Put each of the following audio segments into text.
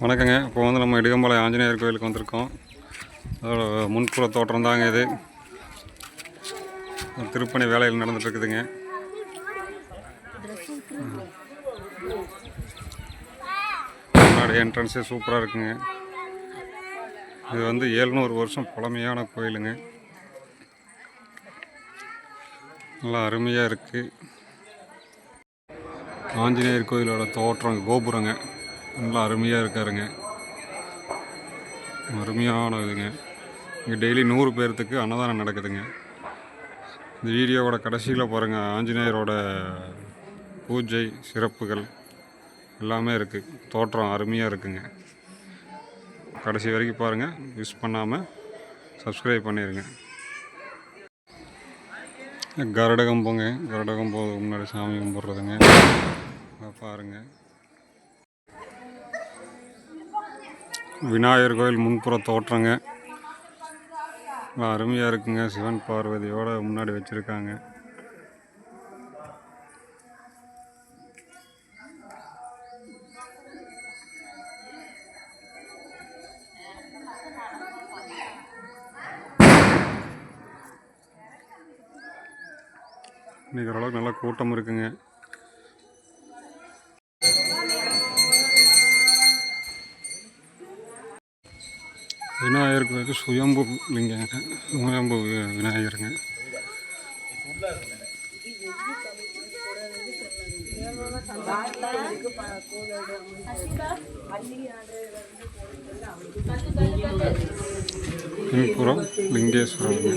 வணக்கங்க. இப்போ வந்து நம்ம இடுகம்பாளையம் ஆஞ்சநேயர் கோயிலுக்கு வந்திருக்கோம். அதோட முன்புற தோற்றம் தாங்க இது. திருப்பணி வேலையில் நடந்துகிட்ருக்குதுங்க முன்னாடி என்ட்ரன்ஸே சூப்பராக இருக்குங்க. இது வந்து ஏழ்நூறு வருஷம் பழமையான கோயிலுங்க. நல்லா அருமையாக இருக்குது ஆஞ்சநேயர் கோயிலோட தோற்றம் கோபுரங்க. நல்லா அருமையாக இருக்காருங்க. அருமையான இதுங்க. இங்கே டெய்லி நூறு பேர்த்துக்கு அன்னதானம் நடக்குதுங்க. இந்த வீடியோவோட கடைசியில் பாருங்கள் ஆஞ்சநேயரோட பூஜை சிறப்புகள் எல்லாமே இருக்குது தோற்றம் அருமையாக இருக்குங்க. கடைசி வரைக்கும் பாருங்கள் மிஸ் பண்ணாமல் சப்ஸ்கிரைப் பண்ணிடுங்க கருடகம் போங்க கருடகம் போக முன்னாடி சாமி கும்பிட்றதுங்க. பாருங்கள் விநாயகர் கோயில் முன்புற தோற்றங்க. அருமையாக இருக்குங்க. சிவன் பார்வதியோட முன்னாடி வச்சுருக்காங்க. இன்றைக்கி ஓரளவுக்கு நல்லா கூட்டம் இருக்குங்க. விநாயகர் கோயிலுக்கு சுயம்பு லிங்கங்க சுயம்பு விநாயகருங்க. பின்புறம் லிங்கேஸ்வரருங்க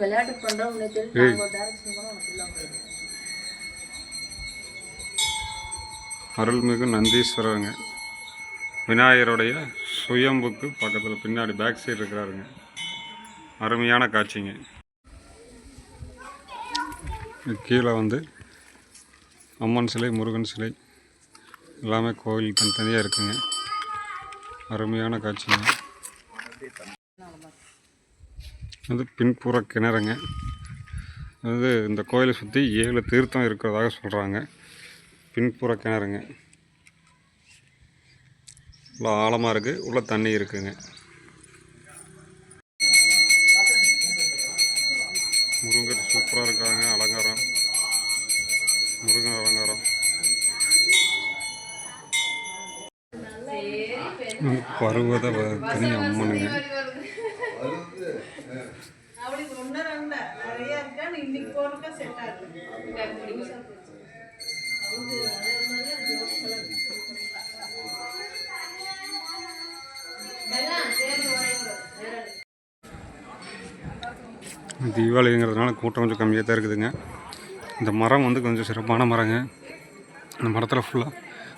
விளையாட்டு அருள்மிகு நந்தீஸ்வரருங்க. விநாயகருடைய சுயம்புக்கு பக்கத்தில் பின்னாடி பேக் சைடு இருக்கிறாருங்க. அருமையான காட்சிங்க. கீழே வந்து அம்மன் சிலை முருகன் சிலை எல்லாமே கோவில் தனித்தனியாக இருக்குங்க. அருமையான காட்சிங்க. அது பின்புற கிணறுங்க. அது இந்த கோயிலை சுற்றி ஏழு தீர்த்தம் இருக்கிறதாக சொல்கிறாங்க பின்புற கிணறுங்க. இவ்வளோ ஆழமாக இருக்குது உள்ள தண்ணி இருக்குங்க. முருகன் சூப்பராக இருக்காங்க. அலங்காரம். முருகன் அலங்காரம். பருவத தனி அம்மனுங்க. இன்னைக்கு போறதுக்கா செட் ஆகுது. தீபாவளிங்கிறதுனால கூட்டம் கொஞ்சம் கம்மியாக தான் இருக்குதுங்க. இந்த மரம் வந்து கொஞ்சம் சிறப்பான மரங்க. இந்த மரத்தில் ஃபுல்லாக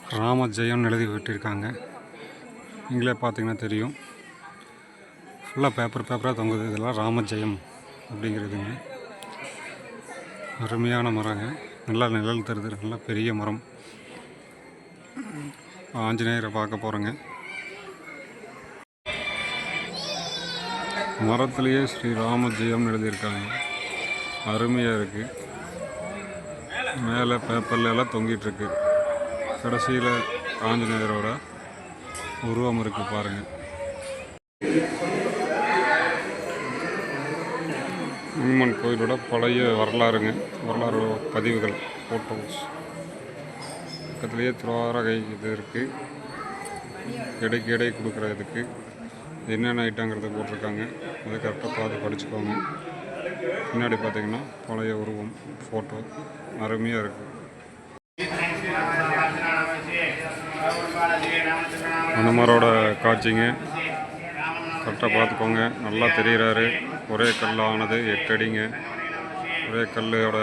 ராம ஜெயம்னு எழுதி விட்டிருக்காங்க. நீங்களே பார்த்தீங்கன்னா தெரியும். ஃபுல்லாக பேப்பர் பேப்பராக தொங்குது. இதெல்லாம் ராம ஜெயம் அப்படிங்கிறதுங்க. அருமையான மரங்க. நல்லா நிழல் தருது. நல்லா பெரிய மரம். ஆஞ்சநேயரை பார்க்க போகிறேங்க மரத்துலேயே ஸ்ரீ ராம ஜெயம் எழுதியிருக்காங்க. அருமையாக இருக்குது மேலே பேப்பரில் எல்லாம் தொங்கிட்டுருக்கு கடைசியில் ஆஞ்சநேயரோட உருவம் இருக்குது பாருங்கள் அம்மன் கோயிலோட பழைய வரலாறுங்க. வரலாறு பதிவுகள் ஃபோட்டோஸ் பக்கத்துலேயே துவாரகை இது இருக்குது இடைக்கு இடை கொடுக்குற இதுக்கு. என்னென்ன ஐட்டங்கிறத போட்டிருக்காங்க அதை கரெக்டாக பார்த்து படிச்சுக்கோங்க. பின்னாடி பார்த்தீங்கன்னா பழைய உருவம் ஃபோட்டோ அருமையாக இருக்குது அனுமரோட காட்சிங்க. கரெக்டாக பார்த்துக்கோங்க. நல்லா தெரிகிறாரு ஒரே கல்லானது எட்டு அடிங்க. ஒரே கல்லோட